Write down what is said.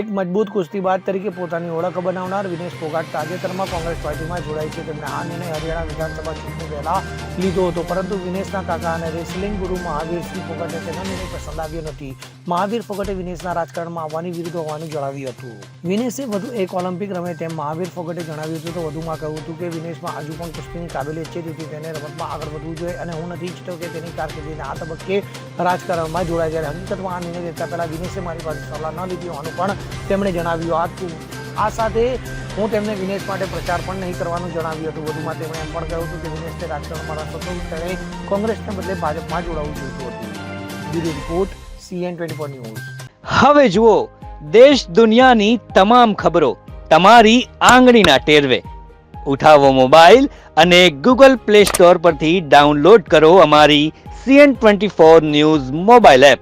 એક મજબૂત કુસ્તીબાદ તરીકે પોતાની ઓળખ બનાવનાર વિનેશ ફોગાટ તાજેતરમાં કોંગ્રેસ પાર્ટીમાં જોડાય છે. તેમણે આ નિર્ણય હરિયાણા વિધાનસભા ચૂંટણી પહેલા લીધો હતો, પરંતુ વિનેશના કાકા અને રેસલિંગ ગુરુ મહાવીરસિંહ ફોગાટે તેનો નિર્ણય પસંદ આવ્યો નથી. મહાવીર ફોગટે વિનેશના રાજકારણમાં આવવાની વિરુદ્ધ હોવાનું જણાવ્યું હતું. વિનેશે વધુ એક ઓલિમ્પિક રમે તેમ મહાવીર ફોગટે જણાવ્યું હતું. તો વધુમાં કહ્યું હતું કે વિનેશમાં હજુ પણ કુસ્તીની કાબેલિયત છે, તેથી તેને રમતમાં આગળ વધવું જોઈએ અને હું નથી ઈચ્છતો કે તેની કારકિર્દીના આ તબક્કે રાજકારણમાં જોડાય. જ્યારે હકીકતમાં આ નિર્ણય લેતા પહેલા વિનેશે મારી પાસે સલાહ ન લીધી હોવાનું પણ તેમણે જણાવ્યું હતું આ સાથે હું તેમને વિનેશ માટે પ્રચાર પણ નહીં કરવાનું જણાવ્યું હતું. વધુમાં તેમણે એમ પણ કહ્યું હતું કે વિનેશને રાજકારણમાં રસ હતો તેણે કોંગ્રેસને બદલે ભાજપમાં જોડાવું જોઈતું હતું. Bureau report CN twenty news. હવે જુઓ, દેશ દુનિયાની તમામ ખબરો તમારી આંગળીના ટેરવે. ઉઠાવો મોબાઈલ અને ગૂગલ પ્લે સ્ટોર પરથી ડાઉનલોડ કરો અમારી CN twenty four news mobile app.